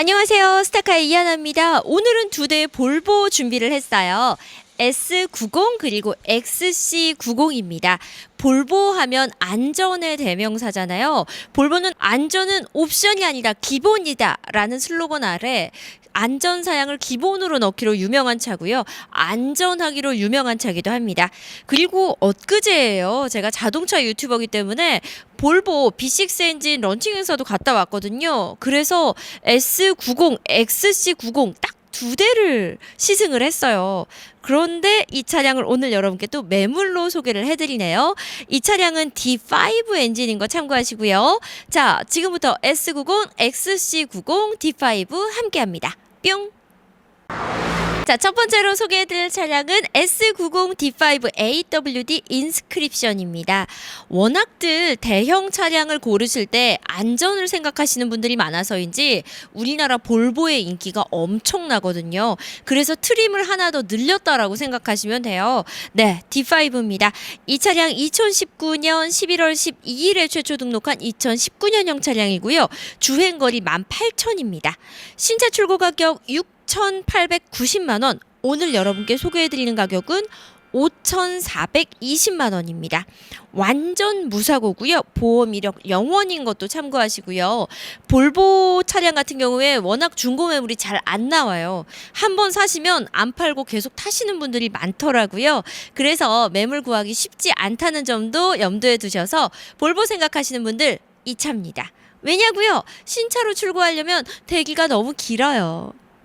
안녕하세요. 스타카의 이하나입니다. 오늘은 두 대의 볼보 준비를 했어요. S90 그리고 XC90입니다. 볼보 하면 안전의 대명사잖아요. 볼보는 안전은 옵션이 아니다 기본이다 라는 슬로건 아래 안전 사양을 기본으로 넣기로 유명한 차고요. 안전하기로 유명한 차기도 합니다. 그리고 엊그제예요. 제가 자동차 유튜버기 때문에 볼보 B6 엔진 런칭 행사도 갔다 왔거든요. 그래서 S90, XC90 딱 두 대를 시승을 했어요. 그런데 이 차량을 오늘 여러분께 또 매물로 소개를 해드리네요. 이 차량은 D5 엔진인 거 참고하시고요. 자, 지금부터 S90, XC90, D5 함께 합니다. 뿅! 자, 첫 번째로 소개해드릴 차량은 S90 D5 AWD 인스크립션입니다. 워낙들 대형 차량을 고르실 때 안전을 생각하시는 분들이 많아서인지 우리나라 볼보의 인기가 엄청나거든요. 그래서 트림을 하나 더 늘렸다라고 생각하시면 돼요. 네, D5입니다. 이 차량 2019년 11월 12일에 최초 등록한 2019년형 차량이고요. 주행거리 18,000입니다. 신차 출고 가격 6 6,890만 원. 오늘 여러분께 소개해 드리는 가격은 5,420만 원입니다. 완전 무사고고요. 보험 이력 영원인 것도 참고하시고요. 볼보 차량 같은 경우에 워낙 중고 매물이 잘 안 나와요. 한 번 사시면 안 팔고 계속 타시는 분들이 많더라고요. 그래서 매물 구하기 쉽지 않다는 점도 염두에 두셔서 볼보 생각하시는 분들 이 차입니다. 왜냐고요? 신차로 출고하려면 대기가 너무 길어요.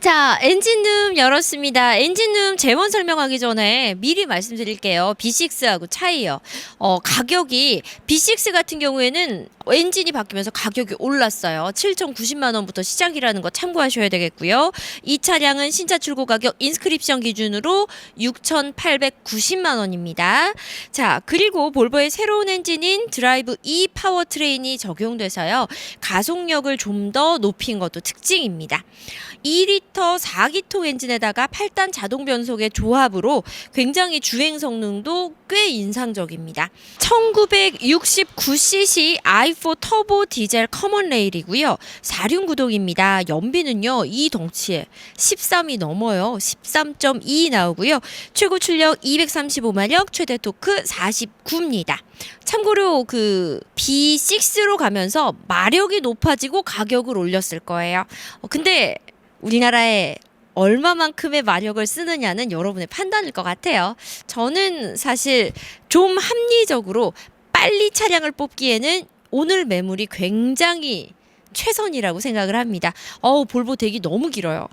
자, 엔진룸 열었습니다. 엔진룸 재원 설명하기 전에 미리 말씀드릴게요. B6하고 차이요. 어, 가격이 B6 같은 경우에는 엔진이 바뀌면서 가격이 올랐어요. 7,090만 원부터 시작이라는 거 참고하셔야 되겠고요. 이 차량은 신차 출고 가격 인스크립션 기준으로 6,890만 원입니다. 자, 그리고 볼보의 새로운 엔진인 드라이브 E 파워 트레인이 적용돼서요. 가속력을 좀 더 높인 것도 특징입니다. 2리터 4기통 엔진에다가 8단 자동 변속의 조합으로 굉장히 주행 성능도 꽤 인상적입니다. 1969cc i4 터보 디젤 커먼 레일이고요. 4륜 구동입니다. 연비는요. 이 덩치에 13이 넘어요. 13.2 나오고요. 최고 출력 235마력, 최대 토크 49입니다. 참고로 그 B6로 가면서 마력이 높아지고 가격을 올렸을 거예요. 어, 근데 우리나라에 얼마만큼의 마력을 쓰느냐는 여러분의 판단일 것 같아요. 저는 사실 좀 합리적으로 빨리 차량을 뽑기에는 오늘 매물이 굉장히 최선이라고 생각을 합니다. 어우, 볼보 대기 너무 길어요.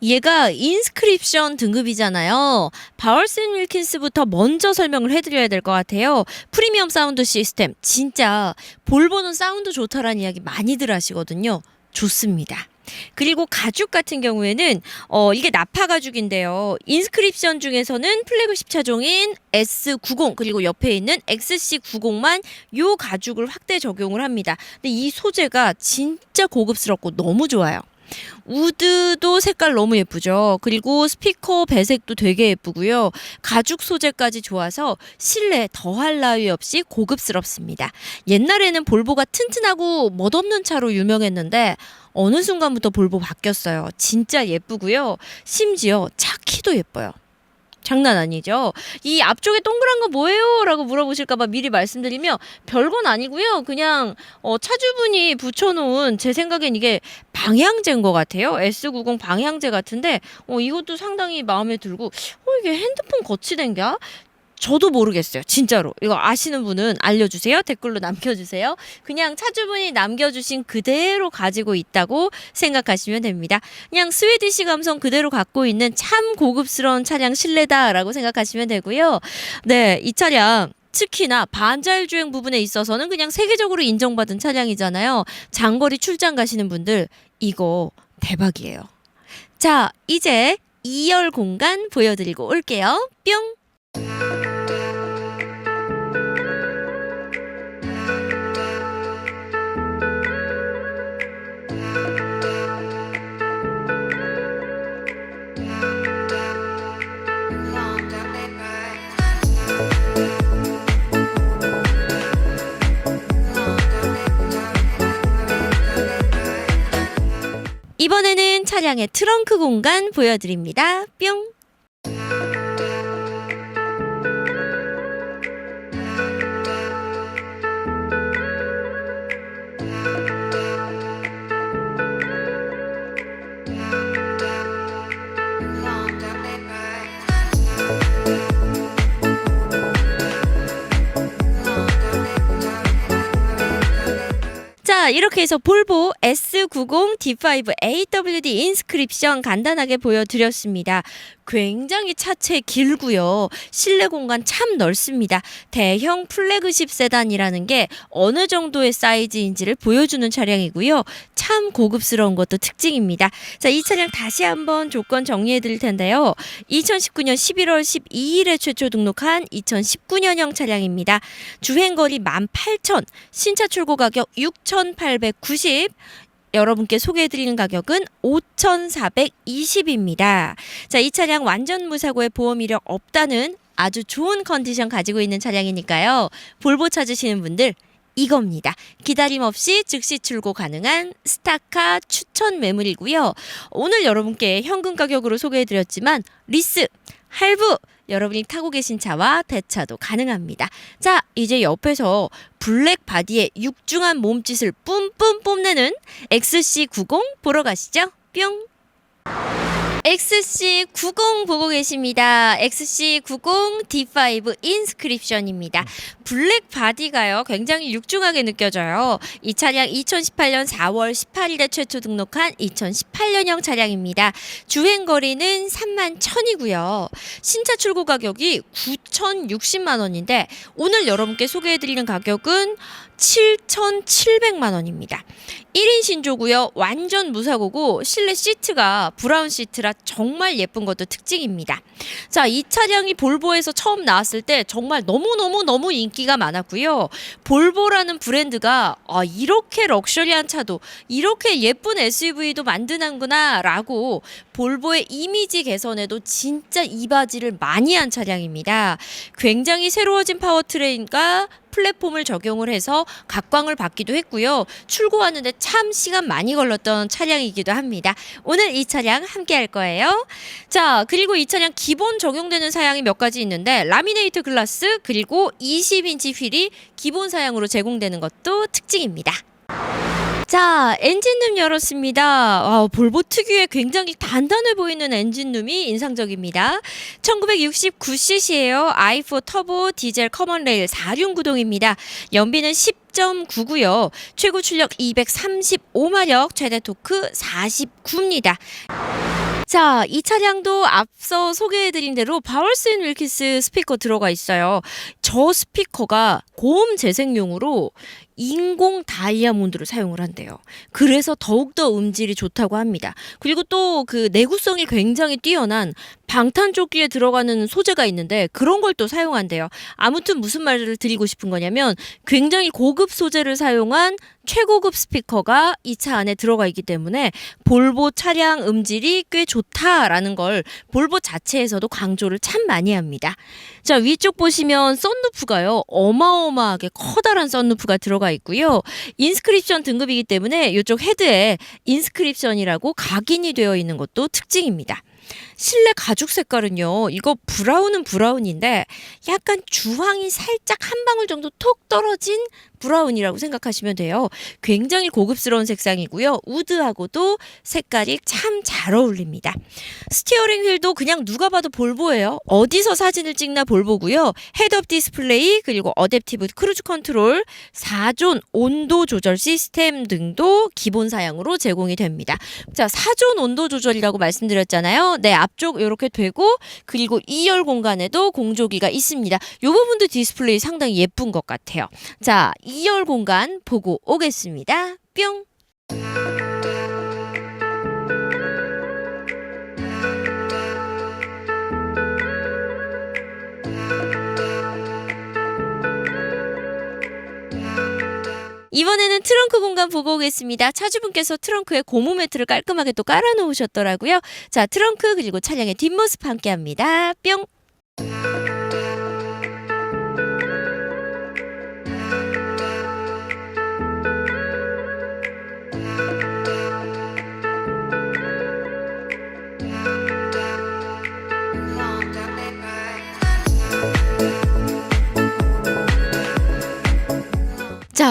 얘가 인스크립션 등급이잖아요. 바얼슨 윌킨스부터 먼저 설명을 해드려야 될 것 같아요. 프리미엄 사운드 시스템 진짜 볼보는 사운드 좋다라는 이야기 많이들 하시거든요. 좋습니다. 그리고 가죽 같은 경우에는 어 이게 나파 가죽인데요. 인스크립션 중에서는 플래그십 차종인 S90 그리고 옆에 있는 XC90만 요 가죽을 확대 적용을 합니다. 근데 이 소재가 진짜 고급스럽고 너무 좋아요. 우드도 색깔 너무 예쁘죠. 그리고 스피커 배색도 되게 예쁘고요. 가죽 소재까지 좋아서 실내 더할 나위 없이 고급스럽습니다. 옛날에는 볼보가 튼튼하고 멋없는 차로 유명했는데 어느 순간부터 볼보 바뀌었어요. 진짜 예쁘고요. 심지어 차 키도 예뻐요. 장난 아니죠. 이 앞쪽에 동그란 거 뭐예요? 라고 물어보실까봐 미리 말씀드리면 별건 아니고요. 그냥 어, 차주분이 붙여놓은 제 생각엔 이게 방향제인 것 같아요. S90 방향제 같은데 어, 이것도 상당히 마음에 들고 어, 이게 핸드폰 거치된가? 저도 모르겠어요. 진짜로. 이거 아시는 분은 알려주세요. 댓글로 남겨주세요. 그냥 차주분이 남겨주신 그대로 가지고 있다고 생각하시면 됩니다. 그냥 스웨디시 감성 그대로 갖고 있는 참 고급스러운 차량 실내다라고 생각하시면 되고요. 네, 이 차량 특히나 반자율 주행 부분에 있어서는 그냥 세계적으로 인정받은 차량이잖아요. 장거리 출장 가시는 분들 이거 대박이에요. 자, 이제 2열 공간 보여드리고 올게요. 뿅! 이번에는 차량의 트렁크 공간 보여드립니다. 뿅. 자, 이렇게 해서 볼보 S90 D5 AWD 인스크립션 간단하게 보여드렸습니다. 굉장히 차체 길고요. 실내 공간 참 넓습니다. 대형 플래그십 세단이라는 게 어느 정도의 사이즈인지를 보여주는 차량이고요. 참 고급스러운 것도 특징입니다. 자, 이 차량 다시 한번 조건 정리해 드릴 텐데요. 2019년 11월 12일에 최초 등록한 2019년형 차량입니다. 주행 거리 18,000, 신차 출고 가격 6,890, 여러분께 소개해드리는 가격은 5,420입니다. 자, 이 차량 완전 무사고에 보험 이력 없다는 아주 좋은 컨디션 가지고 있는 차량이니까요. 볼보 찾으시는 분들 이겁니다. 기다림 없이 즉시 출고 가능한 스타카 추천 매물이고요. 오늘 여러분께 현금 가격으로 소개해드렸지만 리스, 할부, 여러분이 타고 계신 차와 대차도 가능합니다. 자, 이제 옆에서 블랙 바디에 육중한 몸짓을 뿜뿜 뽐내는 XC90 보러 가시죠. 뿅. XC90 보고 계십니다. XC90 D5 인스크립션입니다. 블랙 바디가요, 굉장히 육중하게 느껴져요. 이 차량 2018년 4월 18일에 최초 등록한 2018년형 차량입니다. 주행 거리는 3만 1000이고요. 신차 출고 가격이 9,060만 원인데 오늘 여러분께 소개해드리는 가격은 7,700만 원입니다. 1인 신조고요. 완전 무사고고 실내 시트가 브라운 시트라 정말 예쁜 것도 특징입니다. 자, 이 차량이 볼보에서 처음 나왔을 때 정말 너무너무너무 인기가 많았고요. 볼보라는 브랜드가 아, 이렇게 럭셔리한 차도 이렇게 예쁜 SUV도 만드는구나 라고 볼보의 이미지 개선에도 진짜 이바지를 많이 한 차량입니다. 굉장히 새로워진 파워트레인과 플랫폼을 적용을 해서 각광을 받기도 했고요. 출고하는데 참 시간 많이 걸렸던 차량이기도 합니다. 오늘 이 차량 함께 할 거예요. 자, 그리고 이 차량 기본 적용되는 사양이 몇 가지 있는데 라미네이트 글라스 그리고 20인치 휠이 기본 사양으로 제공되는 것도 특징입니다. 자, 엔진룸 열었습니다. 아, 볼보 특유의 굉장히 단단해 보이는 엔진룸이 인상적입니다. 1969cc예요. i4 터보 디젤 커먼 레일 4륜 구동입니다. 연비는 10.9고요. 최고 출력 235마력, 최대 토크 49입니다. 자, 이 차량도 앞서 소개해드린 대로 바월스인 윌키스 스피커 들어가 있어요. 저 스피커가 고음 재생용으로 인공 다이아몬드를 사용을 한대요. 그래서 더욱더 음질이 좋다고 합니다. 그리고 또 그 내구성이 굉장히 뛰어난 방탄조끼에 들어가는 소재가 있는데 그런 걸 또 사용한대요. 아무튼 무슨 말을 드리고 싶은 거냐면 굉장히 고급 소재를 사용한 최고급 스피커가 이 차 안에 들어가 있기 때문에 볼보 차량 음질이 꽤 좋다라는 걸 볼보 자체에서도 강조를 참 많이 합니다. 자, 위쪽 보시면 썬루프가요. 어마어마하게 커다란 썬루프가 들어가 있고요. 인스크립션 등급이기 때문에 이쪽 헤드에 인스크립션이라고 각인이 되어 있는 것도 특징입니다. 실내 가죽 색깔은요. 이거 브라운은 브라운인데 약간 주황이 살짝 한 방울 정도 톡 떨어진 브라운이라고 생각하시면 돼요. 굉장히 고급스러운 색상이고요. 우드하고도 색깔이 참 잘 어울립니다. 스티어링 휠도 그냥 누가 봐도 볼보예요. 어디서 사진을 찍나 볼보고요. 헤드업 디스플레이 그리고 어댑티브 크루즈 컨트롤 4존 온도 조절 시스템 등도 기본 사양으로 제공이 됩니다. 자, 4존 온도 조절이라고 말씀드렸잖아요. 네, 앞쪽 이렇게 되고 그리고 2열 공간에도 공조기가 있습니다. 이 부분도 디스플레이 상당히 예쁜 것 같아요. 자, 2열 공간 보고 오겠습니다. 뿅. 이번에는 트렁크 공간 보고 오겠습니다. 차주분께서 트렁크에 고무 매트를 깔끔하게 또 깔아 놓으셨더라고요. 자, 트렁크 그리고 차량의 뒷모습 함께 합니다. 뿅.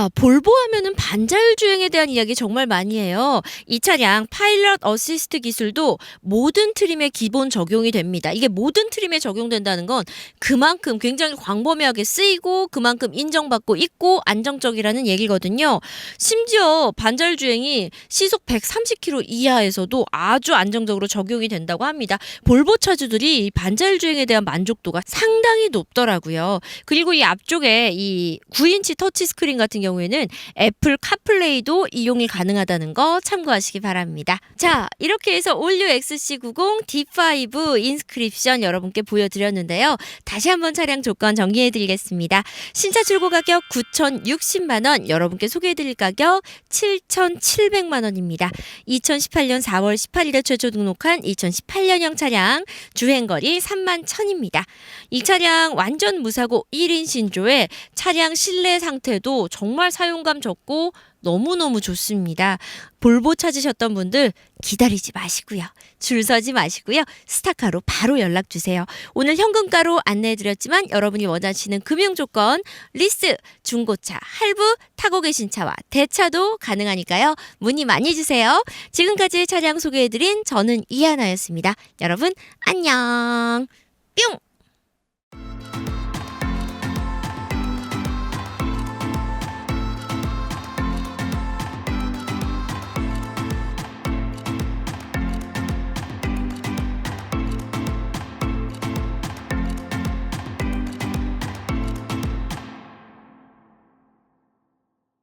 자, 볼보 하면은 반자율 주행에 대한 이야기 정말 많이 해요. 이 차량 파일럿 어시스트 기술도 모든 트림에 기본 적용이 됩니다. 이게 모든 트림에 적용된다는 건 그만큼 굉장히 광범위하게 쓰이고 그만큼 인정받고 있고 안정적이라는 얘기거든요. 심지어 반자율 주행이 시속 130km 이하에서도 아주 안정적으로 적용이 된다고 합니다. 볼보 차주들이 이 반자율 주행에 대한 만족도가 상당히 높더라고요. 그리고 이 앞쪽에 이 9인치 터치 스크린 같은 경우 에는 애플 카플레이도 이용이 가능하다는 거 참고하시기 바랍니다. 자, 이렇게 해서 올류 XC90 D5 인스크립션 여러분께 보여드렸는데요. 다시 한번 차량 조건 정리해드리겠습니다. 신차 출고 가격 9,060만 원, 여러분께 소개해드릴 가격 7,700만 원입니다. 2018년 4월 18일에 최초 등록한 2018년형 차량 주행거리 3만 1000입니다. 이 차량 완전 무사고 1인 신조에 차량 실내 상태도 정말 사용감 좋고 너무너무 좋습니다. 볼보 찾으셨던 분들 기다리지 마시고요. 줄 서지 마시고요. 스타카로 바로 연락 주세요. 오늘 현금가로 안내해 드렸지만 여러분이 원하시는 금융 조건, 리스, 중고차, 할부, 타고 계신 차와 대차도 가능하니까요. 문의 많이 주세요. 지금까지 차량 소개해 드린 저는 이하나였습니다. 여러분 안녕. 뿅!